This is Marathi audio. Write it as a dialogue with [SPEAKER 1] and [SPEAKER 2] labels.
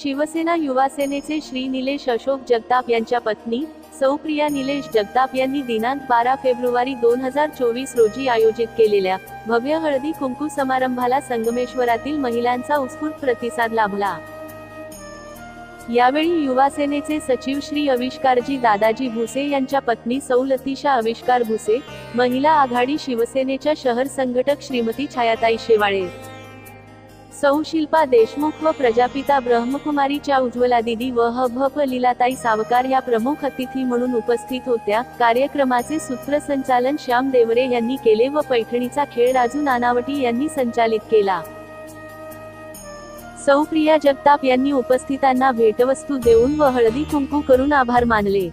[SPEAKER 1] शिवसेना युवासेनेचे श्री निलेश अशोक जगताप यांच्या पत्नी सौप्रिया निलेश जगताप यांनी दिनांक बारा फेब्रुवारी दोन हजार चोवीस रोजी आयोजित केलेल्या भव्य हळदी कुंकू समारंभाला संगमेश्वरातील महिलांचा उत्स्फूर्त प्रतिसाद लाभला. यावेळी युवासेनेचे सचिव श्री अविष्कारजी दादाजी भुसे यांच्या पत्नी सौलतीशा अविष्कार भुसे महिला आघाडी शिवसेनेच्या शहर संघटक श्रीमती छायाताई शेवाळे सौशिल्पा देशमुख व प्रजापिता ब्रह्मकुमारीच्या उज्ज्वला दिदी व ह भ प लीलाताई सावकार या प्रमुख अतिथी म्हणून उपस्थित होत्या. कार्यक्रमाचे सूत्रसंचालन श्याम देवरे यांनी केले व पैठणीचा खेळ राजू नानावटी यांनी संचालित केला. सौप्रिया जगताप यांनी उपस्थितांना भेटवस्तू देऊन व हळदी कुंकू करून आभार मानले.